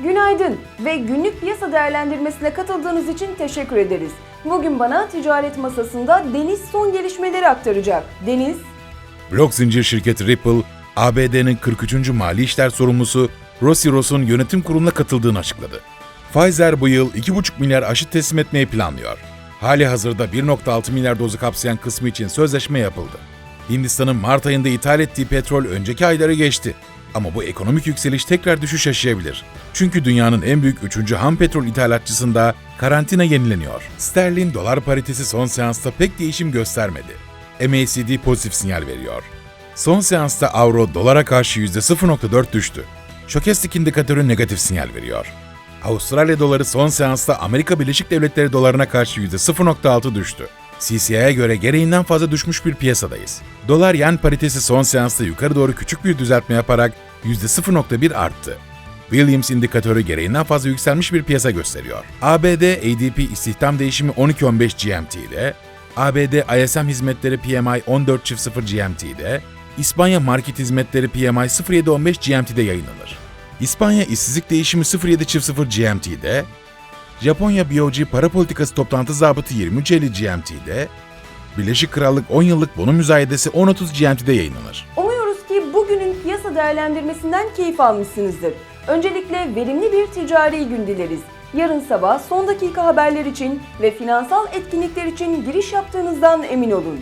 Günaydın ve günlük piyasa değerlendirmesine katıldığınız için teşekkür ederiz. Bugün bana ticaret masasında Deniz son gelişmeleri aktaracak. Deniz, Blok zincir şirketi Ripple, ABD'nin 43. Mali İşler Sorumlusu Rossi Ross'un yönetim kuruluna katıldığını açıkladı. Pfizer bu yıl 2,5 milyar aşı teslim etmeyi planlıyor. Hali hazırda 1,6 milyar dozu kapsayan kısmı için sözleşme yapıldı. Hindistan'ın Mart ayında ithal ettiği petrol önceki ayları geçti. Ama bu ekonomik yükseliş tekrar düşüş yaşayabilir. Çünkü dünyanın en büyük 3. ham petrol ithalatçısında karantina yenileniyor. Sterlin dolar paritesi son seansta pek değişim göstermedi. MACD pozitif sinyal veriyor. Son seansta avro dolara karşı %0.4 düştü. Şokestik indikatörü negatif sinyal veriyor. Avustralya doları son seansta Amerika Birleşik Devletleri dolarına karşı %0.6 düştü. CCI'ye göre gereğinden fazla düşmüş bir piyasadayız. Dolar yen paritesi son seansta yukarı doğru küçük bir düzeltme yaparak %0.1 arttı. Williams indikatörü gereğinden fazla yükselmiş bir piyasa gösteriyor. ABD ADP istihdam değişimi 12.15 GMT'de, ABD ISM hizmetleri PMI 14.0 GMT'de, İspanya market hizmetleri PMI 07.15 GMT'de yayınlanır. İspanya işsizlik değişimi 07.00 GMT'de, Japonya BOJ para politikası toplantı zabıtı 23.50 GMT'de, Birleşik Krallık 10 yıllık bono müzayedesi 10.30 GMT'de yayınlanır. Piyasa değerlendirmesinden keyif almışsınızdır. Öncelikle verimli bir ticari gün dileriz. Yarın sabah son dakika haberler için ve finansal etkinlikler için giriş yaptığınızdan emin olun.